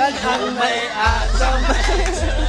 啊，救啊！救命！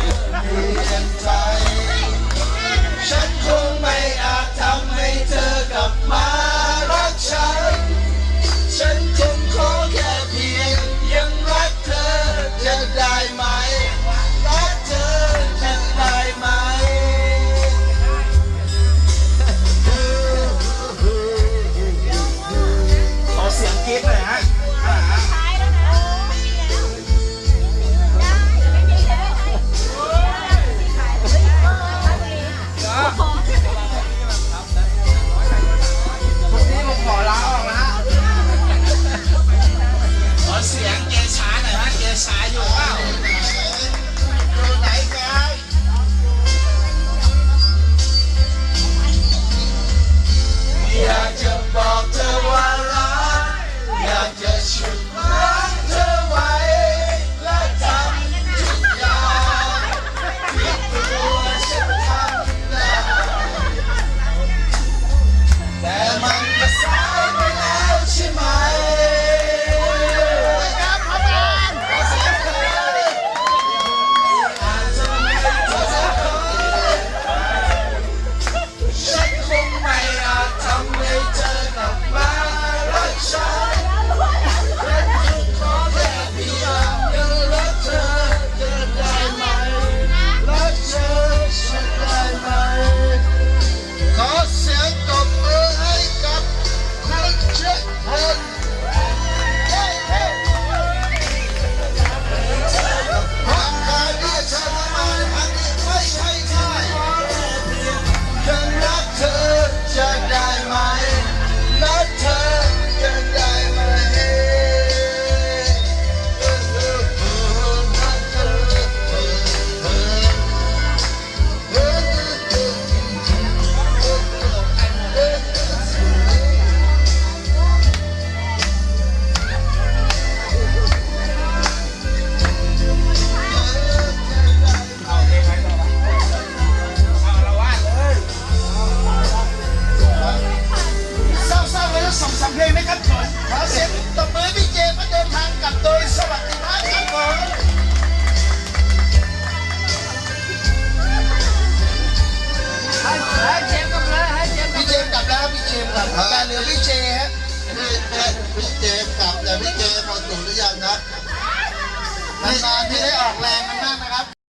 พี่เจพี่เจกับแต่พี่เจมอสู่หรือยังนะนานๆที่ได้ออกแรงมัน